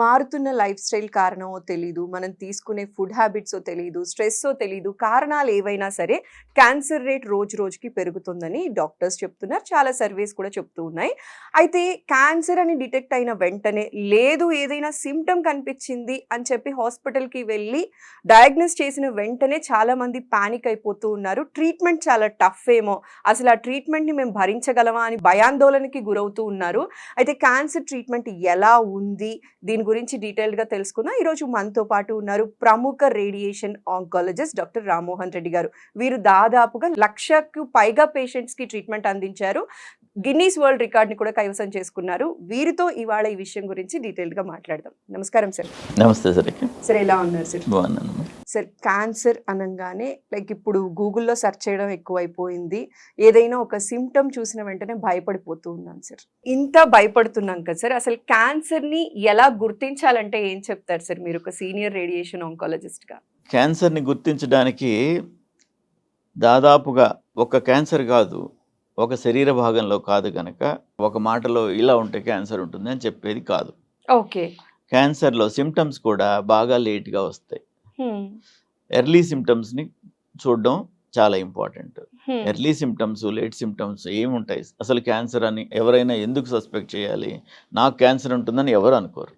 మారుతున్న life style కారణమో తెలీదు మనం తీసుకునే ఫుడ్ హ్యాబిట్సో తెలీదు స్ట్రెస్సో తెలీదు కారణాలు ఏవైనా సరే క్యాన్సర్ రేట్ రోజు రోజుకి పెరుగుతుందని డాక్టర్స్ చెప్తున్నారు చాలా సర్వేస్ కూడా చెప్తూ ఉన్నాయి. అయితే క్యాన్సర్ అని డిటెక్ట్ అయిన వెంటనే లేదు ఏదైనా సిమ్టమ్ కనిపించింది అని చెప్పి హాస్పిటల్కి వెళ్ళి డయాగ్నోస్ చేసిన వెంటనే చాలామంది ప్యానిక్ పానిక్ అయిపోతూ ఉన్నారు. ట్రీట్మెంట్ చాలా టఫ్ ఏమో అసలు ఆ ట్రీట్మెంట్ని మేము భరించగలమా అని భయాందోళనకి గురవుతూ ఉన్నారు. అయితే క్యాన్సర్ ట్రీట్మెంట్ ఎలా ఉంది దీని గురించి డీటెయిల్డ్గా తెలుసుకుందాం. ఈరోజు మనతో పాటు ఉన్నారు ప్రముఖ radiation oncologist doctor Rammohan Reddy garu. వీరు దాదాపుగా లక్షకు పైగా పేషెంట్స్కి ట్రీట్మెంట్ అందించారు. గిన్నీస్ వరల్డ్ రికార్డ్ని కూడా కైవసం చేసుకున్నారు. వీరితో ఇవాళ ఈ విషయం గురించి డీటెయిల్డ్గా మాట్లాడదాం. నమస్కారం సార్. నమస్తే సార్ సార్ ఎలా ఉన్నారు సార్? బాగున్నాను సార్ క్యాన్సర్ అనగానే లైక్ ఇప్పుడు గూగుల్లో సెర్చ్ చేయడం ఎక్కువైపోయింది. ఏదైనా ఒక సిమ్టమ్ చూసిన వెంటనే భయపడిపోతూ ఉన్నాం సార్. ఇంత భయపడుతున్నాం కదా సార్. అసలు క్యాన్సర్ని ఎలా గుర్తించాలంటే ఏం చెప్తారు సార్ మీరు ఒక సీనియర్ రేడియేషన్ ఆంకాలజిస్ట్గా? క్యాన్సర్ని గుర్తించడానికి దాదాపుగా ఒక క్యాన్సర్ కాదు ఒక శరీర భాగంలో కాదు కనుక ఒక మాటలో ఇలా ఉంటే క్యాన్సర్ ఉంటుంది అని చెప్పేది కాదు. ఓకే. క్యాన్సర్లో సిమ్టమ్స్ కూడా బాగా లేట్గా వస్తాయి. ఎర్లీ సిమ్టమ్స్ని చూడడం చాలా important. Early symptoms late symptoms ఏముంటాయి? అసలు క్యాన్సర్ అని ఎవరైనా ఎందుకు సస్పెక్ట్ చేయాలి? నాకు క్యాన్సర్ ఉంటుందని ఎవరు అనుకోరు.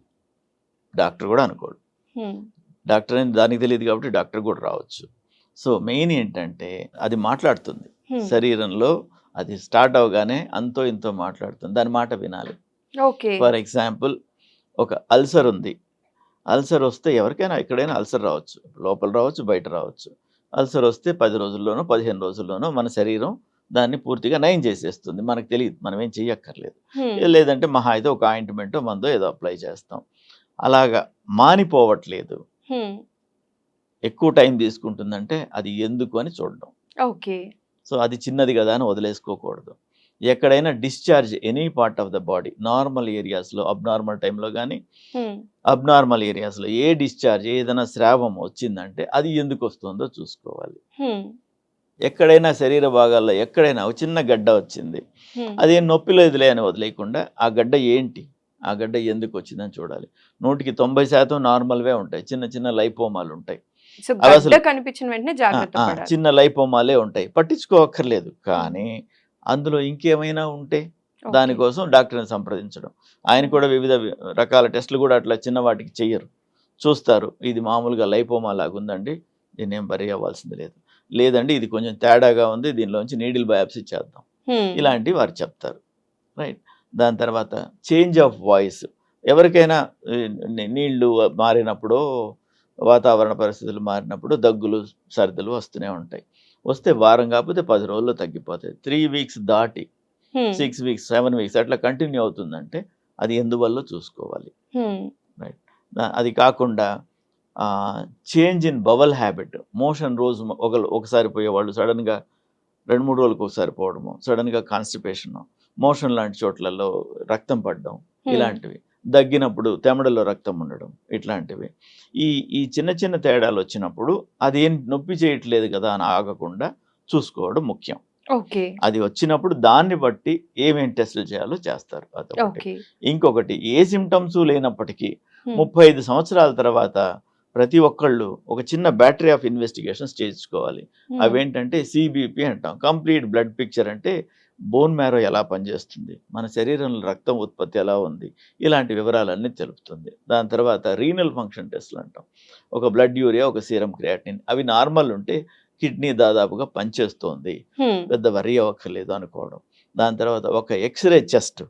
డాక్టర్ కూడా అనుకోడు. డాక్టర్ అని దానికి తెలియదు కాబట్టి డాక్టర్ కూడా రావచ్చు. సో మెయిన్ ఏంటంటే అది మాట్లాడుతుంది. శరీరంలో అది స్టార్ట్ అవగానే అంతో ఇంతో మాట్లాడుతుంది. దాని మాట వినాలి. ఓకే. ఫర్ ఎగ్జాంపుల్ ఒక అల్సర్ ఉంది. అల్సర్ వస్తే ఎవరికైనా ఎక్కడైనా అల్సర్ రావచ్చు. లోపల రావచ్చు బయట రావచ్చు. అల్సర్ వస్తే పది రోజుల్లోనో పదిహేను రోజుల్లోనో మన శరీరం దాన్ని పూర్తిగా నయం చేసేస్తుంది. మనకు తెలియదు. మనం ఏం చెయ్యక్కర్లేదు లేదంటే మహా అయితే ఒక ఆయింట్మెంట్ మందో ఏదో అప్లై చేస్తాం. అలాగా మానిపోవట్లేదు. ఎక్కువ టైం తీసుకుంటుందంటే అది ఎందుకు అని చూడడం. ఓకే. సో అది చిన్నది కదా అని వదిలేసుకోకూడదు. ఎక్కడైనా discharge any part of the body normal ఏరియాస్లో అబ్నార్మల్ టైంలో కానీ అబ్నార్మల్ ఏరియాస్లో ఏ డిశ్చార్జ్ ఏదైనా స్రావం వచ్చిందంటే అది ఎందుకు వస్తుందో చూసుకోవాలి. ఎక్కడైనా శరీర భాగాల్లో ఎక్కడైనా ఒక చిన్న గడ్డ వచ్చింది అదేం నొప్పి లేదులే అని వదిలేయకుండా ఆ గడ్డ ఏంటి? ఆ గడ్డ ఎందుకు వచ్చిందని చూడాలి. నూటికి తొంభై శాతం నార్మల్వే ఉంటాయి. చిన్న చిన్న లైపోమాలు ఉంటాయి. అసలు- కనిపించిన వెంటనే జాగ్రత్త చిన్న లైపోమాలే ఉంటాయి. పట్టించుకోవక్కర్లేదు కానీ అందులో ఇంకేమైనా ఉంటే. దానికోసం డాక్టర్ని సంప్రదించడం. ఆయన కూడా వివిధ రకాల టెస్టులు కూడా అట్లా చిన్న వాటికి చెయ్యరు. చూస్తారు. ఇది మామూలుగా లైపోమా లాగా ఉందండి దీన్ని ఏం బరీ అవ్వాల్సింది లేదు. లేదండి ఇది కొంచెం తేడాగా ఉంది. దీనిలోంచి నీడిల్ బయాప్సీ చేద్దాం. ఇలాంటివి వారు చెప్తారు. రైట్. దాని తర్వాత చేంజ్ ఆఫ్ వాయిస్. ఎవరికైనా నీళ్ళు మారినప్పుడు వాతావరణ పరిస్థితులు మారినప్పుడు దగ్గులు సర్దులు వస్తూనే ఉంటాయి వస్తే వారం కాకపోతే పది రోజుల్లో తగ్గిపోతాయి త్రీ వీక్స్ దాటి. సిక్స్ వీక్స్ సెవెన్ వీక్స్ అట్లా కంటిన్యూ అవుతుందంటే అది ఎందువల్ల చూసుకోవాలి. దా- అది కాకుండా change in bowel habit motion రోజు ఒక ఒకసారి పోయేవాళ్ళు సడన్గా రెండు మూడు రోజులకు ఒకసారి పోవడము సడన్గా కాన్స్టిపేషన్ మోషన్ లాంటి చోట్లలో రక్తం పడడం. ఇలాంటివి దగ్గినప్పుడు తెమడలో రక్తం ఉండడం ఇట్లాంటివి. ఈ ఈ చిన్న చిన్న తేడాలు వచ్చినప్పుడు అది ఏం నొప్పి చేయట్లేదు కదా అని ఆగకుండా చూసుకోవడం ముఖ్యం. ఓకే. అది వచ్చినప్పుడు దాన్ని బట్టి ఏమేం టెస్టులు చేయాలో చేస్తారు అదొకటి. ఇంకొకటి ఏ సిమ్టమ్స్ లేనప్పటికీ. ముప్పై ఐదు సంవత్సరాల తర్వాత ప్రతి ఒక్కళ్ళు ఒక చిన్న బ్యాటరీ ఆఫ్ ఇన్వెస్టిగేషన్స్ చేయించుకోవాలి. అవేంటంటే సిబిపి అంటాం. కంప్లీట్ బ్లడ్ పిక్చర్ అంటే బోన్ మ్యారో ఎలా పనిచేస్తుంది? మన శరీరంలో రక్తం ఉత్పత్తి ఎలా ఉంది? ఇలాంటి వివరాలన్నీ తెలుపుతుంది. దాని తర్వాత రీనల్ ఫంక్షన్ టెస్ట్లు అంటాం. ఒక బ్లడ్ యూరియా ఒక సీరం క్రియాటిన్ అవి నార్మల్ ఉంటే కిడ్నీ దాదాపుగా పనిచేస్తోంది. పెద్ద వరి అవ్వక్కర్లేదు అనుకోవడం. దాని తర్వాత ఒక ఎక్స్రే చెస్ట్.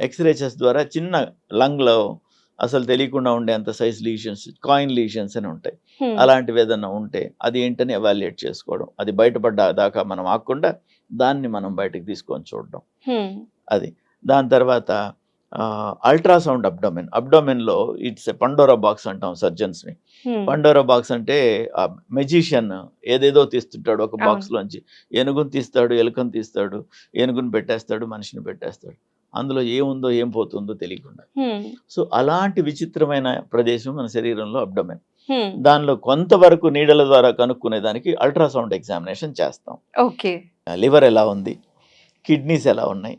ఎక్స్రే చెస్ట్ ద్వారా చిన్న లంగ్లో అసలు తెలియకుండా ఉండేంత సైజ్ లీషన్స్ కాయిన్ లీషన్స్ అని ఉంటాయి. అలాంటివి ఏదన్నా ఉంటే అది ఏంటని ఎవాల్యుయేట్ చేసుకోవడం. అది బయటపడ్డ దాకా మనం ఆకుండా దాన్ని మనం బయటకు తీసుకొని చూడడం. అది దాని తర్వాత అల్ట్రాసౌండ్ అబ్డోమెన్ అబ్డోమెన్లో ఇట్స్ పండోరా బాక్స్ అంటాం సర్జన్స్ని. పండోరా బాక్స్ అంటే ఆ మెజిషియన్ ఏదేదో తీస్తుంటాడు ఒక అవును. బాక్స్ లోంచి ఏనుగుని తీస్తాడు ఎలుకను తీస్తాడు ఏనుగుని పెట్టేస్తాడు మనిషిని పెట్టేస్తాడు అందులో ఏముందో ఏం పోతుందో తెలియకుండా. సో అలాంటి విచిత్రమైన ప్రదేశం మన శరీరంలో అబ్డమెన్. దానిలో కొంతవరకు నీడల ద్వారా కనుక్కునే దానికి అల్ట్రాసౌండ్ ఎగ్జామినేషన్ చేస్తాం ఓకే లివర్ ఎలా ఉంది? కిడ్నీస్ ఎలా ఉన్నాయి?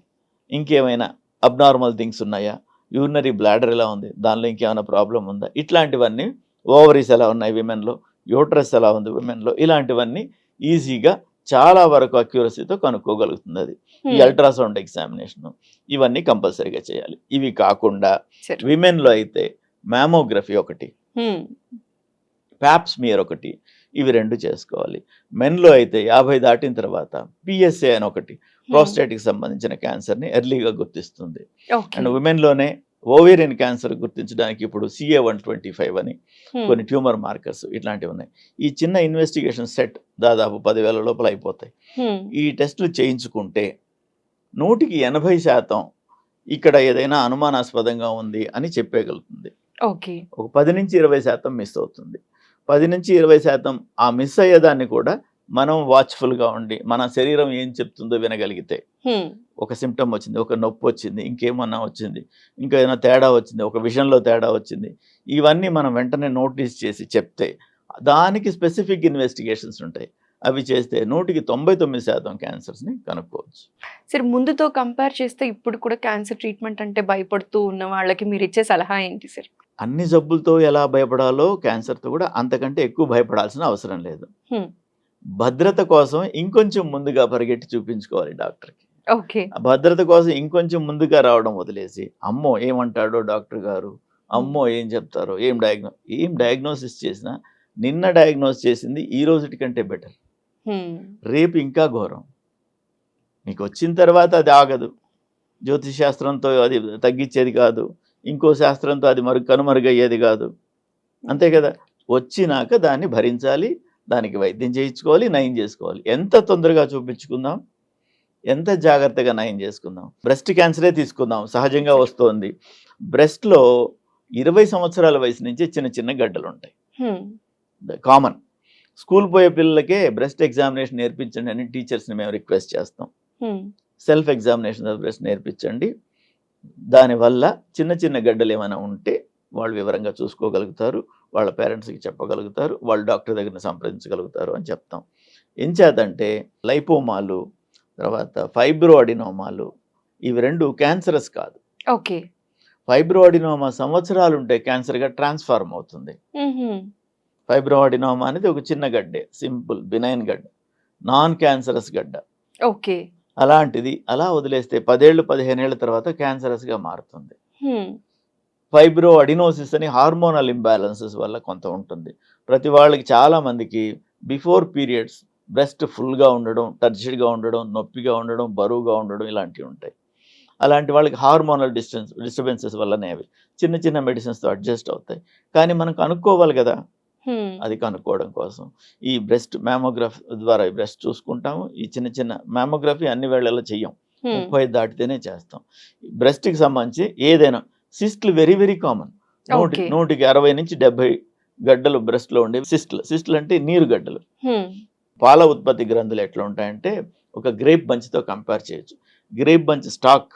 ఇంకేమైనా అబ్నార్మల్ థింగ్స్ ఉన్నాయా? యూరినరీ బ్లాడర్ ఎలా ఉంది? దానిలో ఇంకేమైనా ప్రాబ్లం ఉందా? ఇట్లాంటివన్నీ ఓవరీస్ ఎలా ఉన్నాయి విమెన్లో? యూట్రస్ ఎలా ఉంది విమెన్లో? ఇలాంటివన్నీ ఈజీగా చాలా వరకు అక్యూరసీతో కనుక్కోగలుగుతుంది అది. ఈ. అల్ట్రాసౌండ్ ఎగ్జామినేషన్ ఇవన్నీ కంపల్సరీగా చేయాలి. ఇవి కాకుండా. విమెన్లో అయితే మ్యామోగ్రఫీ ఒకటి. హ్మ్. ప్యాప్స్మియర్ ఒకటి ఇవి రెండు చేసుకోవాలి. మెన్లో అయితే యాభై దాటిన తర్వాత పిఎస్ఏ అని ఒకటి. ప్రోస్టేట్కి సంబంధించిన క్యాన్సర్ని ఎర్లీగా గుర్తిస్తుంది. అండ్ ఉమెన్లోనే ఓవేరియన్ క్యాన్సర్ గుర్తించడానికి ఇప్పుడు సిఏ వన్ ట్వంటీ ఫైవ్ అని హ్మ్. కొన్ని ట్యూమర్ మార్కర్స్ ఇట్లాంటివి ఉన్నాయి. ఈ చిన్న ఇన్వెస్టిగేషన్ సెట్ దాదాపు పదివేల లోపల అయిపోతాయి. హ్మ్. ఈ టెస్టులు చేయించుకుంటే నూటికి ఎనభై శాతం ఇక్కడ ఏదైనా అనుమానాస్పదంగా ఉంది అని చెప్పేయగలుగుతుంది ఓకే. ఒక పది నుంచి ఇరవై శాతం మిస్ అవుతుంది. పది నుంచి ఇరవై శాతం ఆ మిస్ అయ్యేదాన్ని కూడా మనం వాచ్ఫుల్గా ఉండి మన శరీరం ఏం చెప్తుందో వినగలిగితే. ఒక సిమ్టమ్ వచ్చింది ఒక నొప్పి వచ్చింది ఇంకేమన్నా వచ్చింది ఇంకా ఏదైనా తేడా వచ్చింది ఒక విషయంలో తేడా వచ్చింది ఇవన్నీ మనం వెంటనే నోటీస్ చేసి చెప్తే దానికి స్పెసిఫిక్ ఇన్వెస్టిగేషన్స్ ఉంటాయి అవి చేస్తే నూటికి తొంభై తొమ్మిది శాతం క్యాన్సర్స్ని కనుక్కోవచ్చు సరే ముందుతో కంపేర్ చేస్తే ఇప్పుడు కూడా క్యాన్సర్ ట్రీట్మెంట్ అంటే భయపడుతూ ఉన్న వాళ్ళకి మీరు ఇచ్చే సలహా ఏంటి సార్? అన్ని జబ్బులతో ఎలా భయపడాలో క్యాన్సర్తో కూడా అంతకంటే ఎక్కువ భయపడాల్సిన అవసరం లేదు. భద్రత కోసం ఇంకొంచెం ముందుగా పరిగెట్టి చూపించుకోవాలి డాక్టర్కి. భద్రత కోసం ఇంకొంచెం ముందుగా రావడం వదిలేసి అమ్మో ఏమంటాడో డాక్టర్ గారు? అమ్మో ఏం చెప్తారో? ఏం డయాగ్నో ఏం డయాగ్నోసిస్ చేసినా నిన్న డయాగ్నోస్ చేసింది ఈ రోజుటి కంటే బెటర్. రేపు ఇంకా ఘోరం. మీకు వచ్చిన తర్వాత అది ఆగదు. జ్యోతిష్ శాస్త్రంతో అది తగ్గించేది కాదు. ఇంకో శాస్త్రంతో అది మరు కనుమరుగయ్యేది కాదు. అంతే కదా? వచ్చినాక దాన్ని భరించాలి దానికి వైద్యం చేయించుకోవాలి నయం చేసుకోవాలి. ఎంత తొందరగా చూపించుకుందాం? ఎంత జాగ్రత్తగా నయం చేసుకుందాం? బ్రెస్ట్ క్యాన్సరే తీసుకుందాం సహజంగా వస్తోంది. బ్రెస్ట్లో ఇరవై సంవత్సరాల వయసు నుంచి చిన్న చిన్న గడ్డలు ఉంటాయి. కామన్. స్కూల్ పోయే పిల్లలకే బ్రెస్ట్ ఎగ్జామినేషన్ నేర్పించండి అని టీచర్స్ని మేము రిక్వెస్ట్ చేస్తాం. సెల్ఫ్ ఎగ్జామినేషన్ బ్రెస్ట్ నేర్పించండి. దానివల్ల చిన్న చిన్న గడ్డలు ఏమైనా ఉంటే వాళ్ళు వివరంగా చూసుకోగలుగుతారు వాళ్ళ పేరెంట్స్కి చెప్పగలుగుతారు వాళ్ళు డాక్టర్ దగ్గర సంప్రదించగలుగుతారు అని చెప్తాం ఏం చేతంటే లైపోమాలు తర్వాత ఫైబ్రో అడినోమాలు ఇవి రెండు క్యాన్సరస్ కాదు ఓకే. ఫైబ్రో అడినోమా సంవత్సరాలు ఉంటే క్యాన్సర్గా ట్రాన్స్ఫార్మ్ అవుతుంది హుహు. ఫైబ్రో అడినోమా అనేది ఒక చిన్న గడ్డే సింపుల్ బినైన్ గడ్డ నాన్ క్యాన్సరస్ గడ్డ ఓకే. అలాంటిది అలా వదిలేస్తే పదేళ్ళు పదిహేనేళ్ళ తర్వాత క్యాన్సరస్గా మారుతుంది. ఫైబ్రో అడినోసిస్ అని హార్మోనల్ ఇంబ్యాలెన్సెస్ వల్ల కొంత ఉంటుంది ప్రతి వాళ్ళకి చాలా మందికి బిఫోర్ పీరియడ్స్ బ్రెస్ట్ ఫుల్గా ఉండడం టర్చిడ్గా ఉండడం నొప్పిగా ఉండడం బరువుగా ఉండడం ఇలాంటివి ఉంటాయి అలాంటి వాళ్ళకి హార్మోనల్ డిస్టెన్స్ డిస్టర్బెన్సెస్ వల్లనే అవి చిన్న చిన్న మెడిసిన్స్తో అడ్జస్ట్ అవుతాయి కానీ మనం కనుక్కోవాలి కదా. అది కనుక్కోవడం కోసం. ఈ బ్రెస్ట్ మ్యామోగ్రఫీ ద్వారా ఈ బ్రెస్ట్ చూసుకుంటాము. ఈ చిన్న చిన్న మ్యామోగ్రఫీ అన్ని వేళల్లో చెయ్యం. ముప్పై దాటితేనే చేస్తాం. బ్రెస్ట్కి సంబంధించి ఏదైనా సిస్ట్లు వెరీ వెరీ కామన్. నూటి. నూటికి అరవై నుంచి డెబ్బై గడ్డలు బ్రెస్ట్లో ఉండే సిస్ట్లు. సిస్ట్లు అంటే నీరు గడ్డలు. పాల ఉత్పత్తి గ్రంథులు ఎట్లా ఉంటాయంటే ఒక గ్రేప్ బంచ్తో కంపేర్ చేయొచ్చు. గ్రేప్ బంచ్ స్టాక్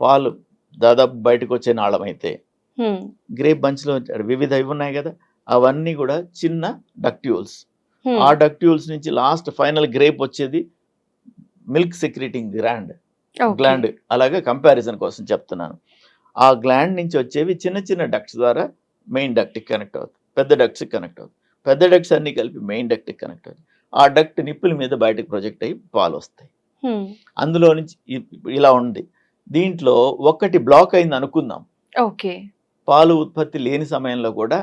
పాలు దాదాపు బయటకు వచ్చే నాళం అయితే హ్మ్. గ్రేప్ బంచ్లో వివిధ ఇవి ఉన్నాయి కదా. అవన్నీ కూడా చిన్న డక్ట్యూల్స్ హ్మ్. ఆ డక్ట్యూల్స్ నుంచి లాస్ట్ ఫైనల్ గ్రేప్ వచ్చేది మిల్క్ సెక్రెటింగ్ ఓకే. గ్లాండ్ అలాగే కంపారిజన్ కోసం చెప్తున్నాను. ఆ గ్లాండ్ నుంచి వచ్చేవి చిన్న చిన్న డక్ట్స్ ద్వారా మెయిన్ డక్ట్కి కనెక్ట్ అవుతుంది పెద్ద డక్ట్స్కి కనెక్ట్ అవుతుంది పెద్ద డక్ట్స్ అన్ని కలిపి మెయిన్ డక్ట్కి కనెక్ట్ అవుతుంది ఆ డక్ట్ నిప్పుల మీద బయటకు ప్రొజెక్ట్ అయ్యి పాలు వస్తాయి. హ్మ్. అందులో నుంచి ఇలా ఉంది. దీంట్లో ఒక్కటి బ్లాక్ అయింది అనుకుందాం. ఓకే. పాలు ఉత్పత్తి లేని సమయంలో కూడా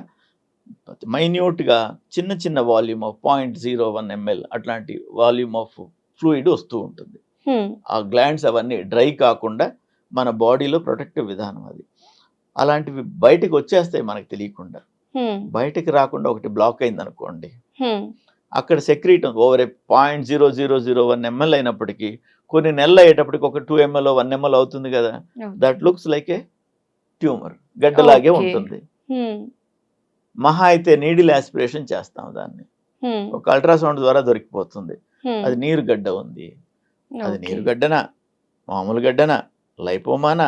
మైన్యూట్గా చిన్న చిన్న volume of point zero one ML అట్లాంటి వాల్యూమ్ ఆఫ్ ఫ్లూయిడ్ వస్తూ ఉంటుంది హ్మ్. ఆ గ్లాండ్స్ అవన్నీ డ్రై కాకుండా మన బాడీలో ప్రొటెక్టివ్ విధానం అది అలాంటివి బయటకు వచ్చేస్తాయి మనకు తెలియకుండా హ్మ్. బయటకు రాకుండా ఒకటి బ్లాక్ అయింది అనుకోండి హ్మ్. అక్కడ secrete over point zero zero zero one ml అయినప్పటికీ కొన్ని నెలలు అయ్యేటప్పటికి ఒక టూ ఎంఎల్ వన్ ఎంఎల్ అవుతుంది కదా that looks like a tumour గడ్డలాగే. ఉంటుంది. మహా అయితే నీడిల్ ఆస్పిరేషన్ చేస్తాం దాన్ని. ఒక అల్ట్రాసౌండ్ ద్వారా దొరికిపోతుంది. అది నీరు గడ్డ ఉంది అది. నీరు గడ్డనా మామూలు గడ్డనా లైపోమానా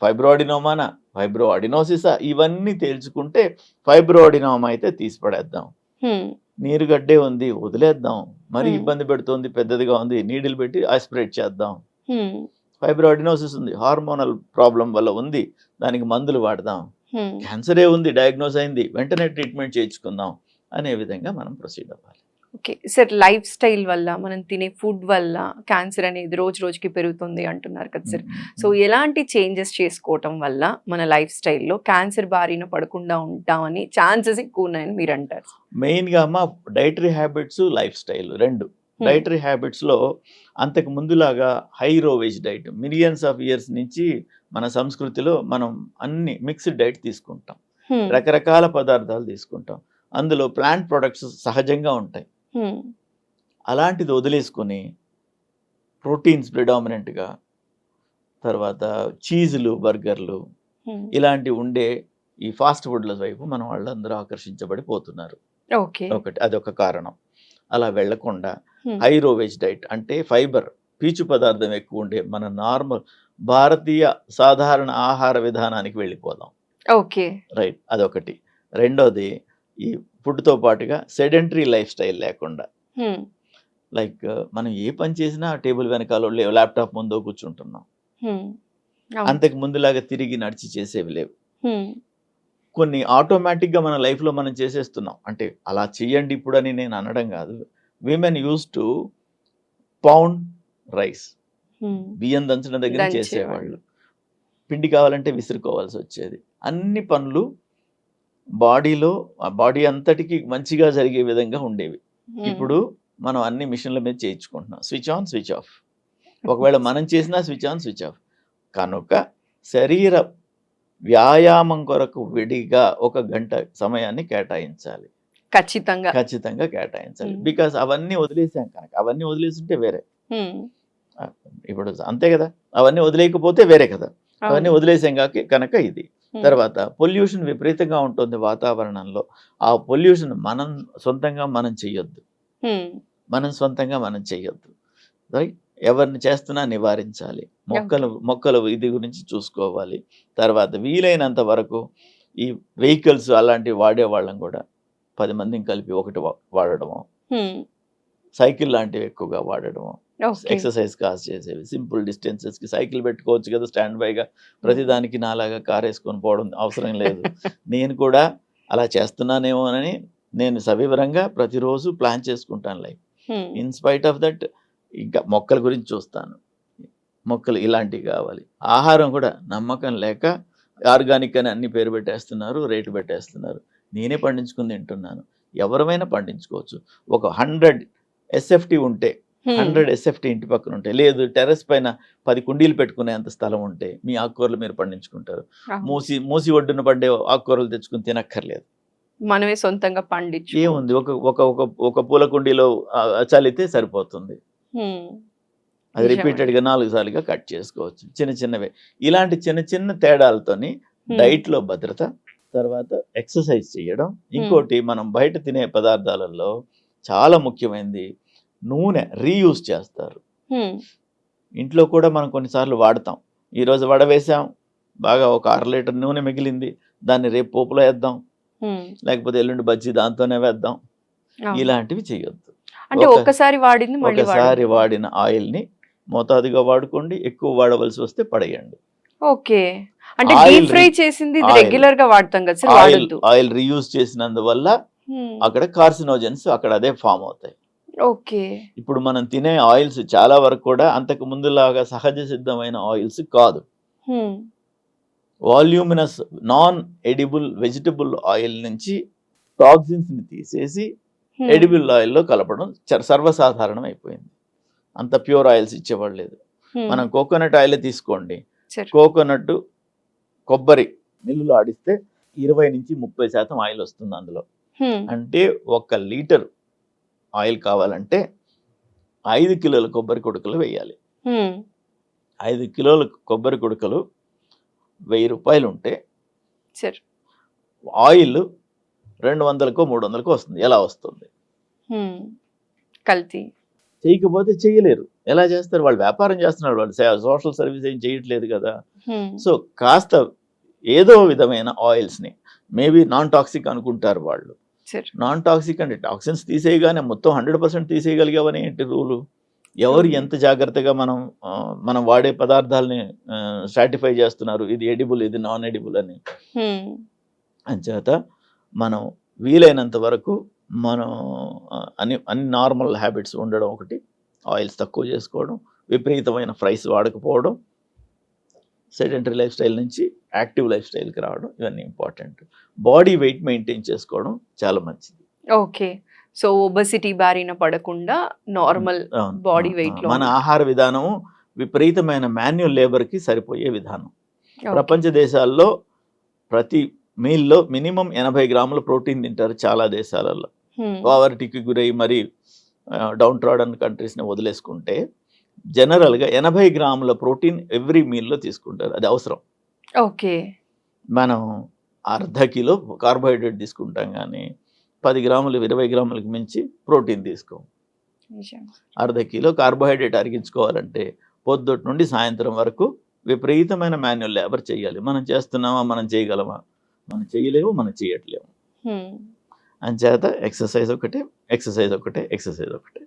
ఫైబ్రో అడినోమానా ఫైబ్రో అడినోసిసా ఇవన్నీ తేల్చుకుంటే ఫైబ్రో అడినోమా అయితే తీసి పడేద్దాం హ్మ్. నీరు గడ్డే ఉంది వదిలేద్దాం మరి. ఇబ్బంది పెడుతోంది పెద్దదిగా ఉంది నీడిల్ పెట్టి ఆస్పిరేట్ చేద్దాం హ్మ్. ఫైబ్రో అడినోసిస్ ఉంది హార్మోనల్ ప్రాబ్లం వల్ల ఉంది దానికి మందులు వాడదాం. క్యాన్సరే ఉంది డయాగ్నోస్ అయింది వెంటనే ట్రీట్మెంట్ చేయించుకుందాం అనే విధంగా మనం ప్రొసీడ్ అవ్వాలి. ఓకే. సార్ లైఫ్ స్టైల్ వల్ల మనం తినే ఫుడ్ వల్ల క్యాన్సర్ అనేది రోజు రోజుకి పెరుగుతుంది అంటున్నారు కదా సార్. సో ఎలాంటి చేంజెస్ చేసుకోవటం వల్ల మన లైఫ్ స్టైల్లో క్యాన్సర్ బారిన పడకుండా ఉంటామని ఛాన్సెస్ ఎక్కువ ఉన్నాయని మీరు అంటారు మెయిన్గా అమ్మ డైటరీ హ్యాబిట్స్ లైఫ్ స్టైల్ రెండు. డైటరీ హ్యాబిట్స్లో అంతకు ముందులాగా high roughage diet millions of years నుంచి మన సంస్కృతిలో మనం అన్ని మిక్స్డ్ డైట్ తీసుకుంటాం. హ్మ్. రకరకాల పదార్థాలు తీసుకుంటాం. అందులో ప్లాంట్ ప్రొడక్ట్స్ సహజంగా ఉంటాయి. హ్మ్. అలాంటిది వదిలేసుకొని ప్రోటీన్స్ ప్రిడామినెంట్గా తర్వాత చీజులు బర్గర్లు హ్మ్. ఇలాంటివి ఉండే ఈ ఫాస్ట్ ఫుడ్ల వైపు మన వాళ్ళందరూ ఆకర్షించబడి పోతున్నారు ఓకే. ఒకటి అదొక కారణం. అలా వెళ్ళకుండా హ్మ్. హై రోవేజ్ డైట్ అంటే ఫైబర్ పీచు పదార్థం ఎక్కువ ఉండే మన నార్మల్ భారతీయ సాధారణ ఆహార విధానానికి వెళ్ళిపోదాం. ఓకే. రైట్ అదొకటి. రెండోది ఈ ఫుడ్తో పాటుగా సెడెంటరీ లైఫ్ స్టైల్ లేకుండా. లైక్ మనం ఏ పని చేసినా టేబుల్ వెనకాల ల్యాప్టాప్ ముందో కూర్చుంటున్నాం. అంతకు ముందులాగా తిరిగి నడిచి చేసేవి లేవు. కొన్ని ఆటోమేటిక్గా మన లైఫ్లో మనం చేసేస్తున్నాం. అంటే అలా చెయ్యండి ఇప్పుడు అని నేను అనడం కాదు. Women use to pound rice. బియ్యం దంచడం దగ్గర. చేసేవాళ్ళు. పిండి కావాలంటే విసురుకోవాల్సి వచ్చేది. అన్ని పనులు బాడీలో ఆ బాడీ అంతటికి మంచిగా జరిగే విధంగా ఉండేవి. హ్మ్. ఇప్పుడు మనం అన్ని మిషన్ల మీద చేయించుకుంటున్నాం. స్విచ్ ఆన్ స్విచ్ ఆఫ్ ఒకవేళ మనం చేసినా స్విచ్ ఆన్ స్విచ్ ఆఫ్ కనుక శరీర వ్యాయామం కొరకు విడిగా ఒక గంట సమయాన్ని కేటాయించాలి. ఖచ్చితంగా. ఖచ్చితంగా కేటాయించాలి. బికాస్ అవన్నీ వదిలేసాం కనుక అవన్నీ వదిలేస్తుంటే వేరే. ఇప్పుడు అంతే కదా. అవన్నీ వదిలేయకపోతే వేరే కదా. అవన్నీ అవును. వదిలేసాం కాక కనుక ఇది. తర్వాత పొల్యూషన్ విపరీతంగా ఉంటుంది వాతావరణంలో. ఆ పొల్యూషన్ మనం సొంతంగా మనం చెయ్యొద్దు. మనం సొంతంగా మనం చెయ్యొద్దు. రైట్ ఎవరిని చేస్తున్నా నివారించాలి. మొక్కలు మొక్కలు ఇది గురించి చూసుకోవాలి. తర్వాత వీలైనంత వరకు ఈ వెహికల్స్ అలాంటివి వాడే వాళ్ళం కూడా. పది మందిని కలిపి ఒకటి వాడడము. సైకిల్ లాంటివి ఎక్కువగా వాడడము. ఎక్సర్సైజ్ కాస్ చేసేవి. సింపుల్ డిస్టెన్సెస్కి సైకిల్ పెట్టుకోవచ్చు కదా స్టాండ్ బైగా ప్రతిదానికి నాలాగా కార్ వేసుకొని పోవడం అవసరం లేదు. నేను కూడా అలా చేస్తున్నానేమోనని నేను సవివరంగా ప్రతిరోజు ప్లాన్ చేసుకుంటాను లైఫ్. హ్మ్. ఇన్ స్పైట్ ఆఫ్ దట్ ఇంకా మొక్కల గురించి చూస్తాను. మొక్కలు ఇలాంటివి కావాలి. ఆహారం కూడా నమ్మకం లేక ఆర్గానిక్ అని అన్ని పేరు పెట్టేస్తున్నారు రేటు పెట్టేస్తున్నారు. నేనే పండించుకుని తింటున్నాను ఎవరమైనా పండించుకోవచ్చు ఒక హండ్రెడ్ ఎస్ఎఫ్టీ ఉంటే. హండ్రెడ్ ఎస్ఎఫ్టీ ఇంటి పక్కన ఉంటే లేదు టెర్రస్ పైన పది కుండీలు పెట్టుకునేంత స్థలం ఉంటే మీ ఆకుకూరలు మీరు పండించుకుంటారు. మూసి మూసి ఒడ్డున పడ్డే ఆకుకూరలు తెచ్చుకుని తినక్కర్లేదు మనమే సొంతంగా పండించు ఏముంది ఒక ఒక ఒక ఒక పూల కుండీలో ఆ, చల్లితే సరిపోతుంది. అది. రిపీటెడ్గా నాలుగు సార్లుగా కట్ చేసుకోవచ్చు చిన్న చిన్నవే ఇలాంటి చిన్న చిన్న తేడాలతోని. డైట్లో భద్రత తర్వాత ఎక్సర్సైజ్ చేయడం ఇంకోటి మనం బయట తినే పదార్థాలలో చాలా ముఖ్యమైనది నూనె రీయూజ్ చేస్తారు. ఇంట్లో కూడా మనం కొన్నిసార్లు వాడతాం ఈరోజు వడవేసాం బాగా ఒక అర లీటర్ నూనె మిగిలింది దాన్ని రేపు పోపులో వేద్దాం. లేకపోతే ఎల్లుండి బజ్జీ దాంతోనే వేద్దాం. ఇలాంటివి చేయొద్దు అంటే ఒక- ఒక్కసారి వాడింది ఒకసారి. వాడిన ఆయిల్ని మోతాదుగా వాడుకోండి ఎక్కువ వాడవలసి వస్తే పడేయండి ఓకే అంటే ఆయిల్ డీప్ ఫ్రై చేసింది ఆయిల్. రెగ్యులర్గా వాడతాం కదా సార్ ఆయిల్ ఆయిల్ రీయూజ్ చేసినందువల్ల. అక్కడ కార్సినోజన్స్ అక్కడ అదే ఫామ్ అవుతాయి ఓకే ఇప్పుడు మనం తినే ఆయిల్స్ చాలా వరకు కూడా అంతకు ముందులాగా సహజ సిద్ధమైన ఆయిల్స్ కాదు. Voluminous non edible vegetable oil నుంచి టాక్సిన్స్ని తీసేసి. ఎడిబుల్ ఆయిల్లో కలపడం చ- సర్వసాధారణం అయిపోయింది అంత ప్యూర్ ఆయిల్స్ ఇచ్చేవాళ్ళు లేదు. మనం కోకోనట్ ఆయిల్ తీసుకోండి. కోకోనట్ కొబ్బరి మిల్లులో ఆడిస్తే ఇరవై నుంచి ముప్పై శాతం ఆయిల్ వస్తుంది అందులో. అంటే ఒక లీటర్ ఆయిల్ కావాలంటే ఐదు కిలోల కొబ్బరి కుడకలు వేయాలి. ఐదు కిలోల కొబ్బరి కుడకలు వెయ్యి రూపాయలు ఉంటే ఆయిల్ రెండు వందలకో మూడు వందలకో వస్తుంది. ఎలా వస్తుంది. కల్తీ. చేయకపోతే చేయలేరు. ఎలా చేస్తారు? వాళ్ళు వ్యాపారం చేస్తున్నారు. వాళ్ళు సోషల్ సర్వీస్ ఏం చేయట్లేదు కదా. సో కాస్త ఏదో విధమైన ఆయిల్స్ని మేబీ నాన్ టాక్సిక్ అనుకుంటారు వాళ్ళు. నాన్ టాక్సిక్ అంటే టాక్సిన్స్ తీసేయగానే మొత్తం హండ్రెడ్ పర్సెంట్ తీసేయగలిగావని ఏంటి రూలు ఎవరు. ఎంత జాగ్రత్తగా మనం మనం వాడే పదార్థాలని స్ట్రాటిఫై చేస్తున్నారు? ఇది ఎడిబుల్ ఇది నాన్ ఎడిబుల్ అని. అంచేత మనం వీలైనంత వరకు మనం అన్ని అన్ని నార్మల్ హ్యాబిట్స్ ఉండడం ఒకటి. ఆయిల్స్ తక్కువ చేసుకోవడం విపరీతమైన ఫ్రైస్ వాడకపోవడం సెడెంటరీ లైఫ్ స్టైల్ నుంచి యాక్టివ్ లైఫ్ స్టైల్కి రావడం ఇవన్నీ ఇంపార్టెంట్. బాడీ వెయిట్ మెయింటైన్ చేసుకోవడం చాలా మంచిది. ఓకే. సో ఒబసిటీ బారిన పడకుండా నార్మల్ weight లో మన. ఆహార విధానం విపరీతమైన మాన్యువల్ లేబర్కి సరిపోయే విధానం. ప్రపంచ దేశాల్లో ప్రతి మీల్లో మినిమం ఎనభై గ్రాముల ప్రోటీన్ తింటారు చాలా దేశాలలో. పావర్టీకి గురై మరి డౌన్ ట్రాడన్ కంట్రీస్ని వదిలేసుకుంటే జనరల్గా ఎనభై గ్రాముల ప్రోటీన్ ఎవ్రీ మీల్లో తీసుకుంటారు. అది అవసరం. ఓకే. మనం అర్ధ కిలో కార్బోహైడ్రేట్ తీసుకుంటాం కానీ పది గ్రాములు ఇరవై గ్రాములకు మించి ప్రోటీన్ తీసుకోం. అర్ధ కిలో కార్బోహైడ్రేట్ అరిగించుకోవాలంటే పొద్దుటి నుండి సాయంత్రం వరకు విపరీతమైన మాన్యువల్ లేబర్ చేయాలి. మనం చేస్తున్నామా? మనం చేయగలమా? మనం చేయలేము మనం చేయట్లేము. హ్మ్. అంచేత ఎక్సర్సైజ్ ఒకటే ఎక్సర్సైజ్ ఒకటే ఎక్సర్సైజ్ ఒకటే.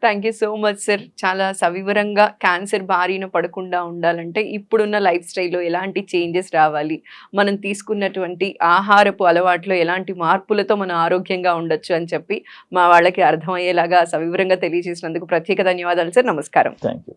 Thank you so much sir చాలా సవివరంగా క్యాన్సర్ బారిన పడకుండా ఉండాలంటే ఇప్పుడున్న లైఫ్ స్టైల్లో ఎలాంటి చేంజెస్ రావాలి? మనం తీసుకున్నటువంటి ఆహారపు అలవాట్లో ఎలాంటి మార్పులతో మనం ఆరోగ్యంగా ఉండొచ్చు అని చెప్పి మా వాళ్ళకి అర్థమయ్యేలాగా సవివరంగా తెలియజేసినందుకు ప్రత్యేక ధన్యవాదాలు సార్ నమస్కారం. Thank you